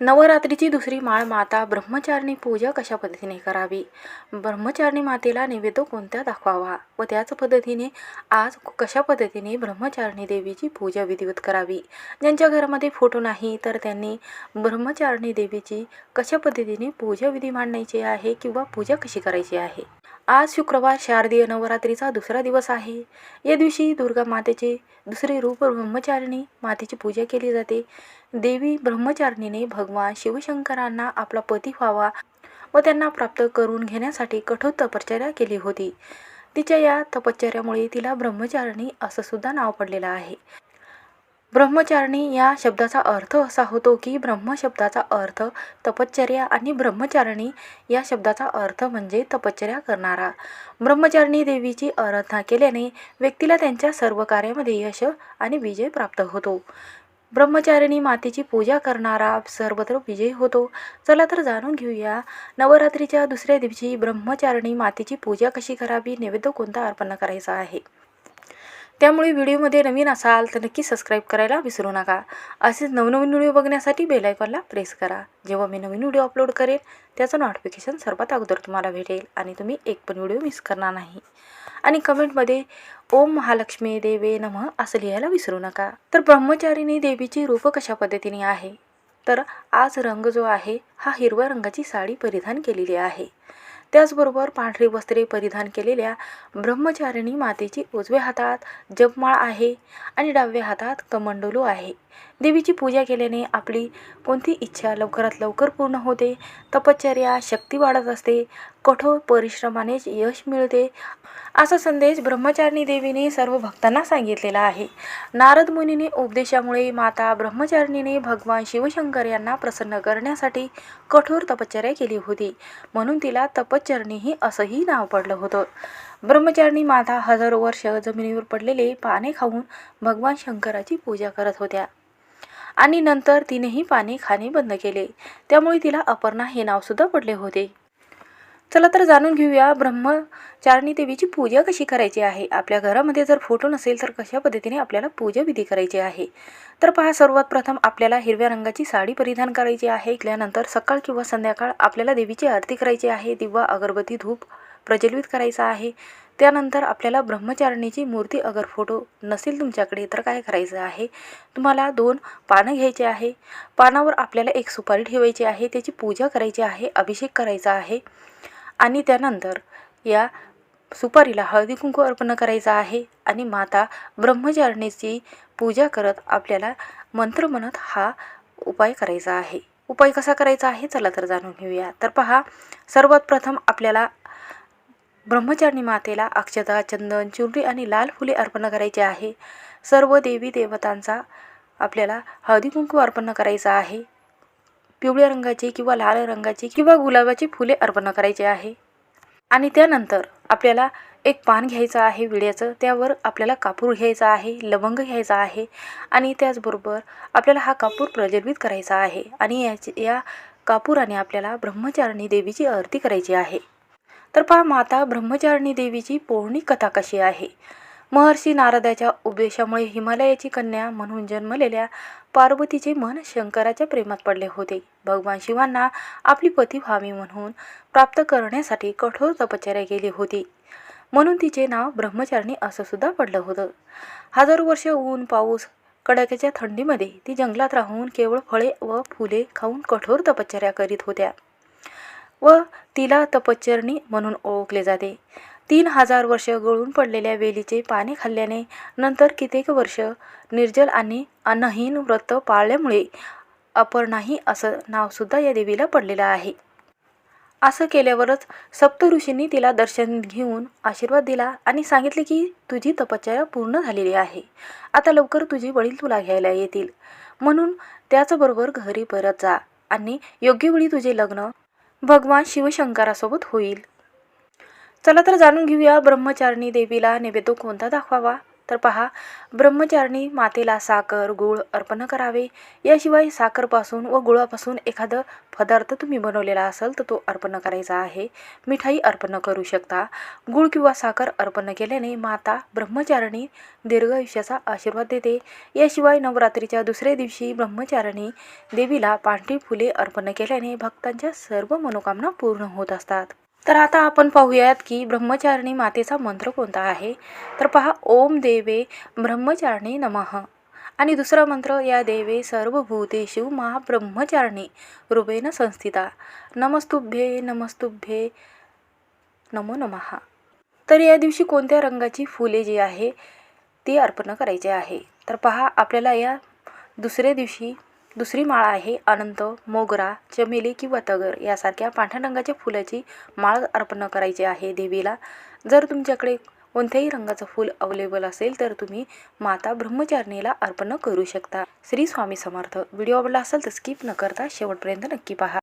नवरात्रीची दुसरी माळ माता ब्रह्मचारिणी पूजा कशा पद्धतीने करावी? ब्रह्मचारिणी मातेला नैवेद्य कोणत्या दाखवावा? व त्याच पद्धतीने आज कशा पद्धतीने ब्रह्मचारिणी देवीची पूजा विधिवत करावी? ज्यांच्या घरामध्ये फोटो नाही तर त्यांनी ब्रह्मचारिणी देवीची कशा पद्धतीने पूजा विधी मांडायची आहे किंवा पूजा कशी करायची आहे? आज शुक्रवार शारदीय नवरात्रीचा दुसरा दिवस आहे. या दिवशी दुर्गा मातेचे दुसरे रूप ब्रह्मचारिणी मातेची पूजा केली जाते. देवी ब्रह्मचारिणीने भगवान शिवशंकरांना आपला पती व्हावा व त्यांना प्राप्त करून घेण्यासाठी कठोर तपश्चर्या केली होती. तिच्या या तपश्चर्यामुळे तिला ब्रह्मचारिणी असं सुद्धा नाव पडलेलं आहे. ब्रह्मचारिणी या शब्दाचा अर्थ असा होतो की ब्रह्म शब्दाचा अर्थ तपश्चर्या आणि ब्रह्मचारिणी या शब्दाचा अर्थ म्हणजे तपश्चर्या करणारा. ब्रह्मचारिणी देवीची आराधना केल्याने व्यक्तीला त्यांच्या सर्व कार्यामध्ये यश आणि विजय प्राप्त होतो. ब्रह्मचारिणी मातेची पूजा करणारा सर्वत्र विजय होतो. चला तर जाणून घेऊया. नवरात्रीच्या दुसऱ्या दिवशी ब्रह्मचारिणी मातेची पूजा कशी करावी? नैवेद्य कोणता अर्पण करायचा आहे? त्यामुळे व्हिडिओमध्ये नवीन असाल तर नक्की सबस्क्राईब करायला विसरू नका. असेच नवनवीन व्हिडिओ बघण्यासाठी बेल आयकॉनला प्रेस करा. जेव्हा मी नवीन व्हिडिओ अपलोड करेन त्याचं नोटिफिकेशन सर्वात अगोदर तुम्हाला भेटेल आणि तुम्ही एक पण व्हिडिओ मिस करणार नाही. आणि कमेंटमध्ये ओम महालक्ष्मी देवे नमः असं लिहायला विसरू नका. तर ब्रह्मचारिणी देवीची रूप कशा पद्धतीने आहे? तर आज रंग जो आहे हा हिरव्या रंगाची साडी परिधान केलेली आहे. त्याचबरोबर पांढरी वस्त्रे परिधान केलेल्या ब्रह्मचारिणी मातेची उजव्या हातात जपमाळ आहे आणि डाव्या हातात कमंडलू आहे. देवीची पूजा केल्याने आपली कोणती इच्छा लवकरात लवकर पूर्ण होते तपश्चर्या शक्ती वाढत असते कठोर परिश्रमानेच यश मिळते. असा संदेश ब्रह्मचारिणी देवीने सर्व भक्तांना सांगितलेला आहे. नारद मुनीने उपदेशामुळे माता ब्रह्मचारिणीने भगवान शिवशंकर यांना प्रसन्न करण्यासाठी कठोर तपश्चर्या केली होती. म्हणून तिला तपश्चरणीही असंही नाव पडलं होतं. ब्रह्मचारिणी माता हजारो वर्ष जमिनीवर पडलेले पाने खाऊन भगवान शंकराची पूजा करत होत्या. आणि नंतर तिनेही पाने खाणे बंद केले. त्यामुळे तिला अपर्णा हे नावसुद्धा पडले होते. चला तर जाणून घेऊया ब्रह्मचारिणी देवीची पूजा कशी करायची आहे? आपल्या घरामध्ये जर फोटो नसेल तर कशा पद्धतीने आपल्याला पूजा विधी करायची आहे? तर पहा सर्वात प्रथम आपल्याला हिरव्या रंगाची साडी परिधान करायची आहे. त्यानंतर सकाळ किंवा संध्याकाळ आपल्याला देवीची आरती करायची आहे. दिवा अगरबत्ती धूप प्रज्वलित करायचा आहे. त्यानंतर आपल्याला ब्रह्मचारिणीची मूर्ती अगर फोटो नसेल तुमच्याकडे तर काय करायचं आहे? तुम्हाला दोन पानं घ्यायचे आहे. पानावर आपल्याला एक सुपारी ठेवायची आहे त्याची पूजा करायची आहे अभिषेक करायचा आहे. आणि त्यानंतर या सुपारीला हळदी कुंकू अर्पण करायचा आहे. आणि माता ब्रह्मचारिणीची पूजा करत आपल्याला मंत्र म्हणत हा उपाय करायचा आहे. उपाय कसा करायचा आहे? चला तर जाणून घेऊया. तर पहा सर्वात प्रथम आपल्याला ब्रह्मचारिणी मातेला अक्षता चंदन चुनरी आणि लाल फुले अर्पण करायचे आहे. सर्व देवी देवतांचा आपल्याला हळदी कुंकू अर्पण करायचा आहे. पिवळ्या रंगाची किंवा लाल रंगाची किंवा गुलाबाची फुले अर्पण करायचे आहे. आणि त्यानंतर आपल्याला एक पान घ्यायचं आहे विड्याचं. त्यावर आपल्याला कापूर घ्यायचा आहे लवंग घ्यायचा आहे आणि त्याचबरोबर आपल्याला हा कापूर प्रज्वलित करायचा आहे. आणि याची या कापूराने आपल्याला ब्रह्मचारिणी देवीची आरती करायची आहे. तर पहा माता ब्रह्मचारिणी देवीची पौर्णिक कथा कशी आहे? महर्षी नारदाच्या उपदेशामुळे हिमालयाची कन्या म्हणून जन्मलेल्या पार्वतीचे मन शंकराच्या प्रेमात पडले होते. भगवान शिवांना आपली पती व्हावी म्हणून प्राप्त करण्यासाठी कठोर तपश्चर्या केली होती. म्हणून तिचे नाव ब्रह्मचारिणी असं सुद्धा पडलं होतं. हजारो वर्ष ऊन पाऊस कडाक्याच्या थंडीमध्ये ती जंगलात राहून केवळ फळे व फुले खाऊन कठोर तपश्चर्या करीत होत्या. व तिला तपश्चरणी म्हणून ओळखले जाते. तीन हजार वर्ष गळून पडलेल्या वेलीचे पाने खाल्ल्याने नंतर कित्येक वर्ष निर्जल आणि अन्नहीन व्रत पाळल्यामुळे अपर्णाही असं नावसुद्धा या देवीला पडलेलं आहे. असं केल्यावरच सप्त ऋषींनी तिला दर्शन घेऊन आशीर्वाद दिला आणि सांगितले की तुझी तपश्चर्या पूर्ण झालेली आहे. आता लवकर तुझे वडील तुला घ्यायला येतील. म्हणून त्याचबरोबर घरी परत जा आणि योग्य वेळी तुझे लग्न भगवान शिवशंकरासोबत होईल. चला तर जाणून घेऊया ब्रह्मचारिणी देवीला नैवेद्य कोणता दाखवावा? तर पहा ब्रह्मचारिणी मातेला साखर गूळ अर्पण करावे. याशिवाय साखरपासून व गुळापासून एखादं पदार्थ तुम्ही बनवलेला असेल तर तो अर्पण करायचा आहे. मिठाई अर्पण करू शकता. गूळ किंवा साखर अर्पण केल्याने माता ब्रह्मचारिणी दीर्घ आयुष्याचा आशीर्वाद देते. याशिवाय नवरात्रीच्या दुसऱ्या दिवशी ब्रह्मचारिणी देवीला पांढरी फुले अर्पण केल्याने भक्तांच्या सर्व मनोकामना पूर्ण होत असतात. तर आता आपण पाहूयात की ब्रह्मचारिणी मातेचा मंत्र कोणता आहे? तर पहा ओम देवे ब्रह्मचारिणी नमः. आणि दुसरा मंत्र या देवे सर्वभूतेषु मा महाब्रह्मचारिणी रूपेण संस्थिता. नमस्तुभ्ये नमस्तुभ्ये नमो नमः. तर या दिवशी कोणत्या रंगाची फुले जी आहे ती अर्पण करायची आहे? तर पहा आपल्याला या दुसऱ्या दिवशी दुसरी माळ आहे अनंत मोगरा चमेली किंवा तगर. यासारख्या पांढऱ्या रंगाच्या फुलाची माळ अर्पण करायची आहे देवीला. जर तुमच्याकडे कोणत्याही रंगाचं फूल अवेलेबल असेल तर तुम्ही माता ब्रह्मचारिणीला अर्पण करू शकता. श्री स्वामी समर्थ. व्हिडिओ आवडला असेल तर स्किप न करता शेवटपर्यंत नक्की पहा.